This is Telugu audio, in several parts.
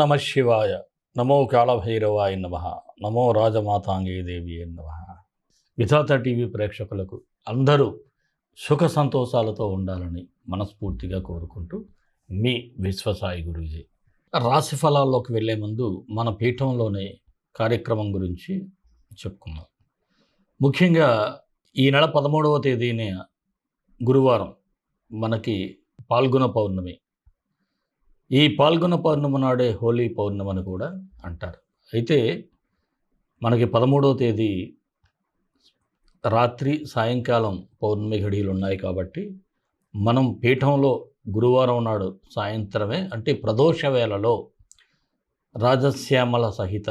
నమ శివాయ. నమో కాళభైరవాయ నమ. నమో రాజమాతాంగే దేవి నమ. విధాత టీవీ ప్రేక్షకులకు అందరూ సుఖ సంతోషాలతో ఉండాలని మనస్ఫూర్తిగా కోరుకుంటూ మీ విశ్వసాయి గురూజీ. రాశి ఫలాల్లోకి వెళ్ళే ముందు మన పీఠంలోనే కార్యక్రమం గురించి చెప్పుకుందాం. ముఖ్యంగా ఈ నెల పదమూడవ తేదీన గురువారం మనకి పాల్గొన పౌర్ణమి. ఈ పాల్గొన పౌర్ణమి నాడే హోలీ పౌర్ణమి అని కూడా అంటారు. అయితే మనకి పదమూడవ తేదీ రాత్రి సాయంకాలం పౌర్ణమి ఘడియలు ఉన్నాయి కాబట్టి మనం పీఠంలో గురువారం నాడు సాయంత్రమే అంటే ప్రదోష వేళలో రాజశ్యామల సహిత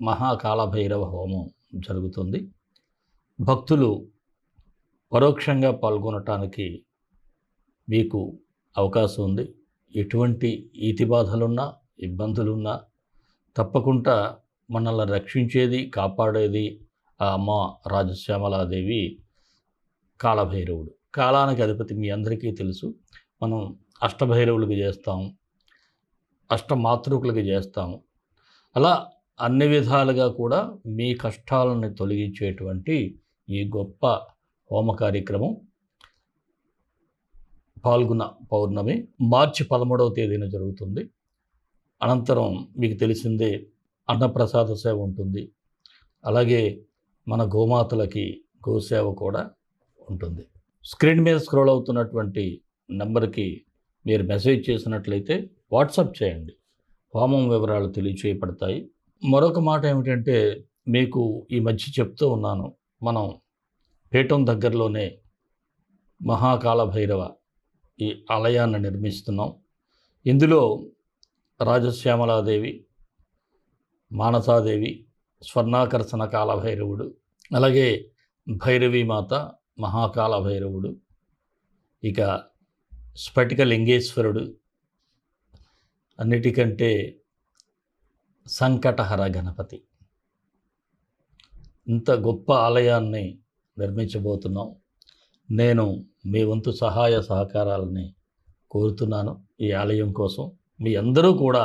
మహాకాలభైరవ హోమం జరుగుతుంది. భక్తులు పరోక్షంగా పాల్గొనటానికి మీకు అవకాశం ఉంది. ఎటువంటి ఈతి బాధలున్నా ఇబ్బందులున్నా తప్పకుండా మనల్ని రక్షించేది కాపాడేది ఆ అమ్మ రాజశ్యామలాదేవి కాలభైరవుడు. కాలానికి అధిపతి మీ అందరికీ తెలుసు. మనం అష్టభైరవులకి చేస్తాం అష్టమాతృకులకి చేస్తాము అలా అన్ని విధాలుగా కూడా మీ కష్టాలను తొలగించేటువంటి ఈ గొప్ప హోమ కార్యక్రమం పాల్గొన పౌర్ణమి మార్చి పదమూడవ తేదీన జరుగుతుంది. అనంతరం మీకు తెలిసిందే అన్నప్రసాద సేవ ఉంటుంది. అలాగే మన గోమాతలకి గోసేవ కూడా ఉంటుంది. స్క్రీన్ మీద స్క్రోల్ అవుతున్నటువంటి నెంబర్కి మీరు మెసేజ్ చేసినట్లయితే వాట్సాప్ చేయండి. హోమం వివరాలు తెలియచేయబడతాయి. మరొక మాట ఏమిటంటే మీకు ఈ మధ్య చెప్తూ ఉన్నాను. మనం పీఠం దగ్గరలోనే మహాకాల భైరవ ఈ ఆలయాన్ని నిర్మిస్తున్నాం. ఇందులో రాజశ్యామలాదేవి మానసాదేవి స్వర్ణాకర్షణ కాలభైరవుడు అలాగే భైరవీమాత మహాకాల భైరవుడు ఇక స్ఫటిక లింగేశ్వరుడు అన్నిటికంటే సంకటహర గణపతి. ఇంత గొప్ప ఆలయాన్ని నిర్మించబోతున్నాం. నేను మీ వంతు సహాయ సహకారాలని కోరుతున్నాను ఈ ఆలయం కోసం. మీ అందరూ కూడా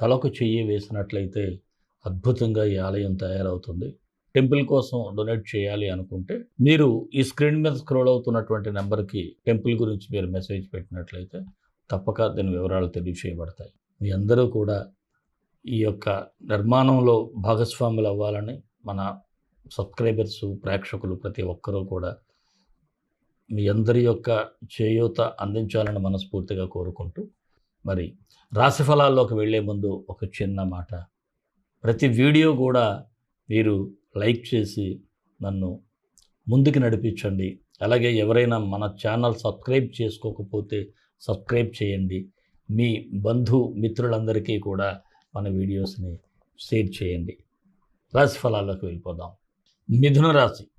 తలకు చెయ్యి వేసినట్లయితే అద్భుతంగా ఈ ఆలయం తయారవుతుంది. టెంపుల్ కోసం డొనేట్ చేయాలి అనుకుంటే మీరు ఈ స్క్రీన్ మీద స్క్రోల్ అవుతున్నటువంటి నెంబర్కి టెంపుల్ గురించి మీరు మెసేజ్ పెట్టినట్లయితే తప్పక దీని వివరాలు తెలియచేయబడతాయి. మీ అందరూ కూడా ఈ యొక్క నిర్మాణంలో భాగస్వాములు అవ్వాలని మన సబ్స్క్రైబర్సు ప్రేక్షకులు ప్రతి ఒక్కరూ కూడా మీ అందరి యొక్క చేయూత అందించాలని మనస్ఫూర్తిగా కోరుకుంటూ మరి రాశి ఫలాల్లోకి వెళ్ళే ముందు ఒక చిన్న మాట. ప్రతి వీడియో కూడా మీరు లైక్ చేసి నన్ను ముందుకు నడిపించండి. అలాగే ఎవరైనా మన ఛానల్ సబ్స్క్రైబ్ చేసుకోకపోతే సబ్స్క్రైబ్ చేయండి. మీ బంధు మిత్రులందరికీ కూడా మన వీడియోస్ని షేర్ చేయండి. రాశి ఫలాల్లోకి వెళ్ళిపోదాం. మిథున రాశి.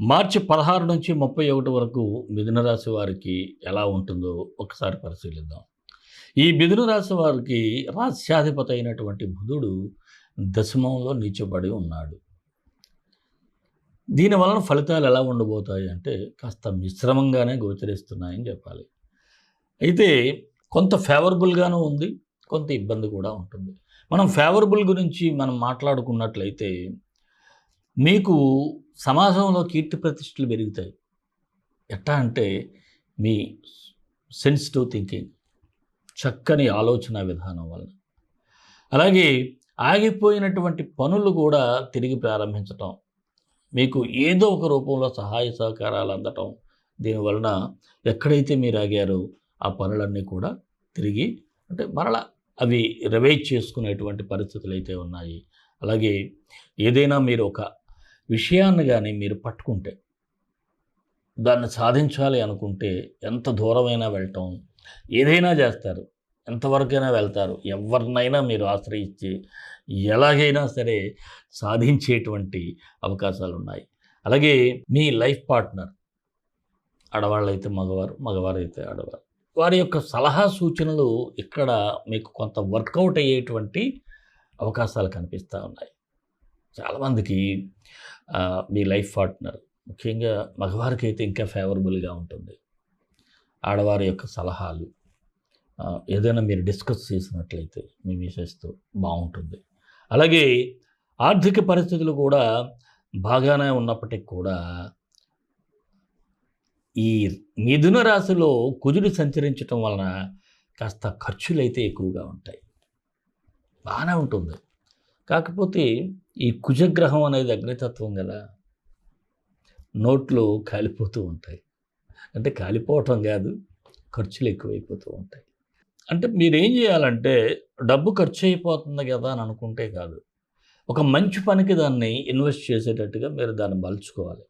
మార్చి పదహారు నుంచి ముప్పై ఒకటి వరకు మిథునరాశి వారికి ఎలా ఉంటుందో ఒకసారి పరిశీలిద్దాం. ఈ మిథునరాశి వారికి రాస్యాధిపతి అయినటువంటి బుధుడు దశమంలో నీచబడి ఉన్నాడు. దీని వలన ఫలితాలు ఎలా ఉండబోతాయి అంటే కాస్త మిశ్రమంగానే గోచరిస్తున్నాయని చెప్పాలి. అయితే కొంత ఫేవరబుల్గానూ ఉంది కొంత ఇబ్బంది కూడా ఉంటుంది. మనం ఫేవరబుల్ గురించి మనం మాట్లాడుకున్నట్లయితే మీకు సమాజంలో కీర్తి ప్రతిష్టలు పెరుగుతాయి. ఎట్లా అంటే మీ సెన్సిటివ్ థింకింగ్ చక్కని ఆలోచన విధానం వలన. అలాగే ఆగిపోయినటువంటి పనులు కూడా తిరిగి ప్రారంభించటం మీకు ఏదో ఒక రూపంలో సహాయ సహకారాలు అందటం దీనివలన ఎక్కడైతే మీరు ఆగారో ఆ పనులన్నీ కూడా తిరిగి అంటే మరలా అవి రివైజ్ చేసుకునేటువంటి పరిస్థితులు అయితే ఉన్నాయి. అలాగే ఏదైనా మీరు ఒక విషయాన్ని కానీ మీరు పట్టుకుంటే దాన్ని సాధించాలి అనుకుంటే ఎంత దూరమైనా వెళ్ళటం ఏదైనా చేస్తారు ఎంతవరకైనా వెళ్తారు. ఎవరినైనా మీరు ఆశ్రయించి ఎలాగైనా సరే సాధించేటువంటి అవకాశాలు ఉన్నాయి అలాగే మీ లైఫ్ పార్ట్నర్ ఆడవాళ్ళైతే మగవారు మగవారు అయితే ఆడవారు. వారి యొక్క సలహా సూచనలు ఇక్కడ మీకు కొంత వర్కౌట్ అయ్యేటువంటి అవకాశాలు కనిపిస్తూ ఉన్నాయి. చాలామందికి మీ లైఫ్ పార్ట్నర్ ముఖ్యంగా మగవారికి అయితే ఇంకా ఫేవరబుల్గా ఉంటుంది. ఆడవారి యొక్క సలహాలు ఏదైనా మీరు డిస్కస్ చేసినట్లయితే మీ మిసెస్తో బాగుంటుంది. అలాగే ఆర్థిక పరిస్థితులు కూడా బాగానే ఉన్నప్పటికి కూడా ఈ మిథున రాశిలో కుజుడు సంచరించటం వలన కాస్త ఖర్చులు అయితే ఎక్కువగా ఉంటాయి. బాగానే ఉంటుంది. కాకపోతే ఈ కుజగ్రహం అనేది అగ్నితత్వం గల నోట్లు కాలిపోతూ ఉంటాయి. అంటే కాలిపోవటం కాదు ఖర్చులు ఎక్కువైపోతూ ఉంటాయి. అంటే మీరేం చేయాలంటే డబ్బు ఖర్చు అయిపోతుంది కదా అని అనుకుంటే కాదు. ఒక మంచి పనికి దాన్ని ఇన్వెస్ట్ చేసేటట్టుగా మీరు దాన్ని మలుచుకోవాలి.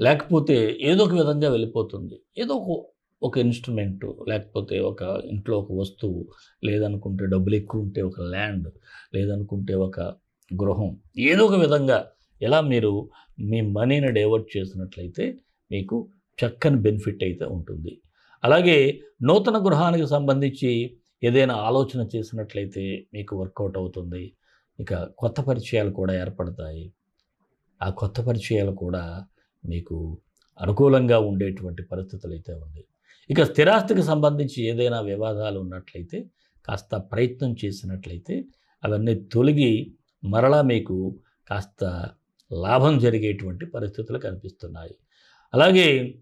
లేకపోతే ఏదో ఒక విధంగా వెళ్ళిపోతుంది. ఏదో ఒక ఒక ఇన్స్ట్రుమెంటు లేకపోతే ఒక ఇంట్లో ఒక వస్తువు లేదనుకుంటే డబ్బులు ఎక్కువ ఉంటే ఒక ల్యాండ్ లేదనుకుంటే ఒక గృహం. ఏదో ఒక విధంగా ఇలా మీరు మీ మనీని డైవర్ట్ చేసినట్లయితే మీకు చక్కని బెనిఫిట్ అయితే ఉంటుంది. అలాగే నూతన గృహానికి సంబంధించి ఏదైనా ఆలోచన చేసినట్లయితే మీకు వర్కౌట్ అవుతుంది. ఇక కొత్త పరిచయాలు కూడా ఏర్పడతాయి. ఆ కొత్త పరిచయాలు కూడా మీకు అనుకూలంగా ఉండేటువంటి పరిస్థితులు అయితే ఉంది. ఇక స్థిరాస్తికి సంబంధించి ఏదైనా వివాదాలు ఉన్నట్లయితే కాస్త ప్రయత్నం చేసినట్లయితే అవన్నీ తొలగి మరలా మీకు కాస్త లాభం జరిగేటువంటి పరిస్థితులు కనిపిస్తున్నాయి. అలాగే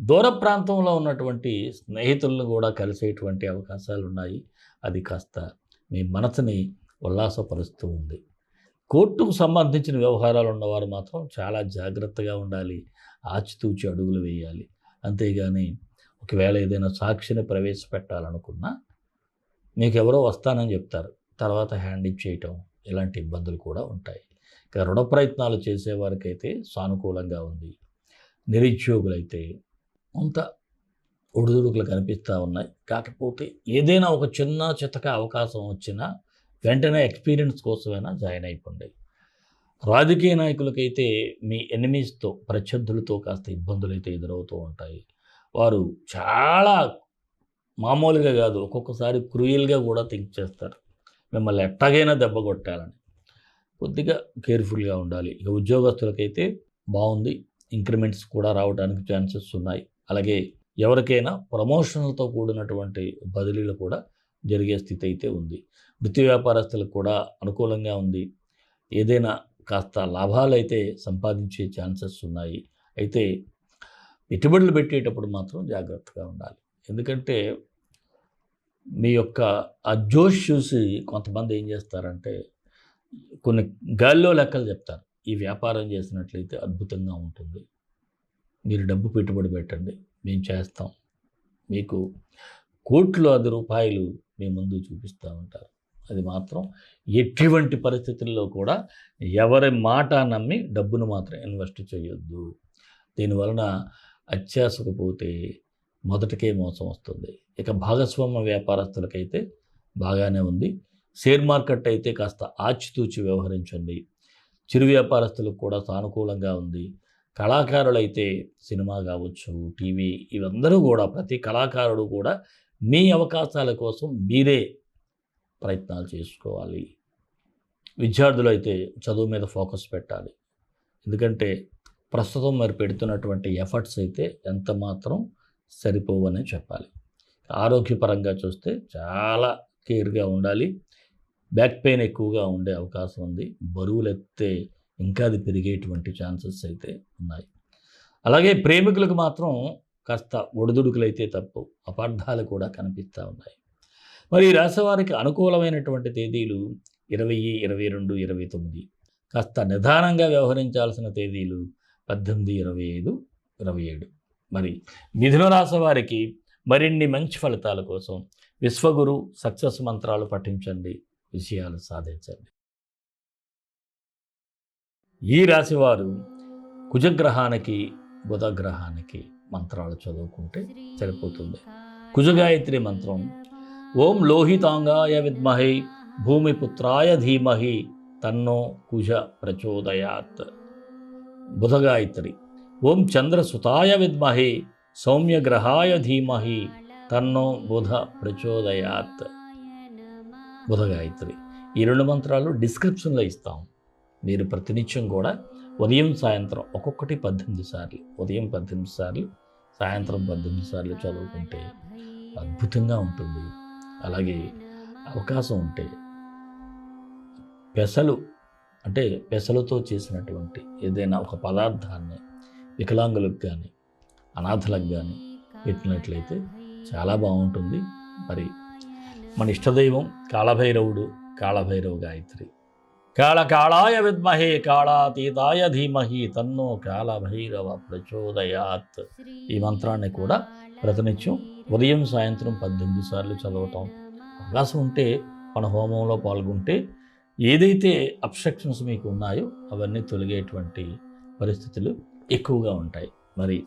దూర ప్రాంతంలో ఉన్నటువంటి స్నేహితులను కూడా కలిసేటువంటి అవకాశాలు ఉన్నాయి. అది కాస్త మీ మనసుని ఉల్లాసపరుస్తూ ఉంది. కోర్టుకు సంబంధించిన వ్యవహారాలు ఉన్నవారు మాత్రం చాలా జాగ్రత్తగా ఉండాలి. ఆచితూచి అడుగులు వేయాలి. అంతేగాని ఒకవేళ ఏదైనా సాక్షిని ప్రవేశపెట్టాలనుకున్నా మీకు ఎవరో వస్తానని చెప్తారు. తర్వాత హ్యాండ్ ఇచ్చేయటం ఇలాంటి ఇబ్బందులు కూడా ఉంటాయి. ఇక రుణ ప్రయత్నాలు చేసేవారికైతే సానుకూలంగా ఉంది. నిరుద్యోగులైతే కొంత ఒడిదుడుకులు కనిపిస్తూ ఉన్నాయి. కాకపోతే ఏదైనా ఒక చిన్న చితక అవకాశం వచ్చినా వెంటనే ఎక్స్పీరియన్స్ కోసమైనా జాయిన్ అయిపోండి. రాజకీయ నాయకులకైతే మీ ఎనిమీస్తో ప్రత్యర్థులతో కాస్త ఇబ్బందులు అయితే ఎదురవుతూ ఉంటాయి. వారు చాలా మామూలుగా కాదు ఒక్కొక్కసారి క్రూయల్గా కూడా థింక్ చేస్తారు. మిమ్మల్ని ఎట్టాగైనా దెబ్బ కొట్టాలని. కొద్దిగా కేర్ఫుల్గా ఉండాలి. ఇక ఉద్యోగస్తులకైతే బాగుంది. ఇంక్రిమెంట్స్ కూడా రావడానికి ఛాన్సెస్ ఉన్నాయి. అలాగే ఎవరికైనా ప్రమోషన్లతో కూడినటువంటి బదిలీలు కూడా జరిగే స్థితి అయితే ఉంది. వృత్తి వ్యాపారస్తులకు కూడా అనుకూలంగా ఉంది. ఏదైనా కాస్త లాభాలు అయితే సంపాదించే ఛాన్సెస్ ఉన్నాయి. అయితే పెట్టుబడులు పెట్టేటప్పుడు మాత్రం జాగ్రత్తగా ఉండాలి. ఎందుకంటే మీ యొక్క ఆ జోష్ చూసి కొంతమంది ఏం చేస్తారంటే కొన్ని గాల్లో లెక్కలు చెప్తారు. ఈ వ్యాపారం చేసినట్లయితే అద్భుతంగా ఉంటుంది. మీరు డబ్బు పెట్టుబడి పెట్టండి. మేము చేస్తాం. మీకు కోట్లు అది రూపాయలు మీ ముందు చూపిస్తూ ఉంటారు. అది మాత్రం ఎటువంటి పరిస్థితుల్లో కూడా ఎవరి మాట నమ్మి డబ్బును మాత్రం ఇన్వెస్ట్ చేయొద్దు. దీనివలన అత్యాసకపోతే మొదటికే మోసం వస్తుంది. ఇక భాగస్వామ్య వ్యాపారస్తులకైతే బాగానే ఉంది. షేర్ మార్కెట్ అయితే కాస్త ఆచితూచి వ్యవహరించండి. చిరు వ్యాపారస్తులకు కూడా సానుకూలంగా ఉంది. కళాకారులైతే సినిమా కావచ్చు టీవీ ఇవందరూ కూడా ప్రతి కళాకారుడు కూడా మీ అవకాశాల కోసం మీరే ప్రయత్నాలు చేసుకోవాలి. విద్యార్థులు అయితే చదువు మీద ఫోకస్ పెట్టాలి. ఎందుకంటే ప్రస్తుతం మరి పెడుతున్నటువంటి ఎఫర్ట్స్ అయితే ఎంత మాత్రం సరిపోవనే చెప్పాలి. ఆరోగ్యపరంగా చూస్తే చాలా కేర్గా ఉండాలి. బ్యాక్ పెయిన్ ఎక్కువగా ఉండే అవకాశం ఉంది. బరువులు ఎత్తే ఇంకా అది పెరిగేటువంటి ఛాన్సెస్ అయితే ఉన్నాయి. అలాగే ప్రేమికులకు మాత్రం కాస్త ఒడిదుడుకులు అయితే తప్పు. అపార్థాలు కూడా కనిపిస్తూ ఉన్నాయి. మరి ఈ రాశివారికి అనుకూలమైనటువంటి తేదీలు ఇరవై ఇరవై రెండు ఇరవై తొమ్మిది. కాస్త నిదానంగా వ్యవహరించాల్సిన తేదీలు పద్దెనిమిది ఇరవై ఐదు ఇరవై ఏడు. మరి మిథున రాశి వారికి మరిన్ని మంచి ఫలితాల కోసం విశ్వగురు సక్సెస్ మంత్రాలు పఠించండి. విజయాలు సాధించండి. ఈ రాశివారు కుజగ్రహానికి బుధగ్రహానికి మంత్రాలు చదువుకుంటే సరిపోతుంది. కుజగాయత్రి మంత్రం ఓం లోహితాంగాయ విద్మహే భూమిపుత్రాయ ధీమహి తన్నో కుజ ప్రచోదయాత్. బుధగాయత్రి ఓం చంద్రసుతాయ విద్మహే సౌమ్యగ్రహాయ ధీమహి తన్నో బుధ ప్రచోదయాత్. బుధగాయత్రి ఈ రెండు మంత్రాలు డిస్క్రిప్షన్లో ఇస్తాం. మీరు ప్రతినిత్యం కూడా ఉదయం సాయంత్రం ఒక్కొక్కటి పద్దెనిమిది సార్లు ఉదయం పద్దెనిమిది సార్లు సాయంత్రం పద్దెనిమిది సార్లు చదువుకుంటే అద్భుతంగా ఉంటుంది. అలాగే అవకాశం ఉంటే పెసలు అంటే పెసలతో చేసినటువంటి ఏదైనా ఒక పదార్థాన్ని వికలాంగులకు కానీ అనాథలకు కానీ పెట్టినట్లయితే చాలా బాగుంటుంది. మరి మన ఇష్టదైవం కాళభైరవుడు కాళభైరవ గాయత్రి. కాళ కాళాయ విద్మహే కాళాతీతాయ ధీమహి తన్నో కాళభైరవ ప్రచోదయాత్. ఈ మంత్రాన్ని కూడా ప్రతినిత్యం ఉదయం సాయంత్రం పద్దెనిమిది సార్లు చదవటం అవకాశం ఉంటే మన హోమంలో పాల్గొంటే ఏదైతే అబ్స్ట్రక్షన్స్ మీకు ఉన్నాయో అవన్నీ తొలగేటువంటి పరిస్థితులు ఎక్కువగా ఉంటాయి. మరి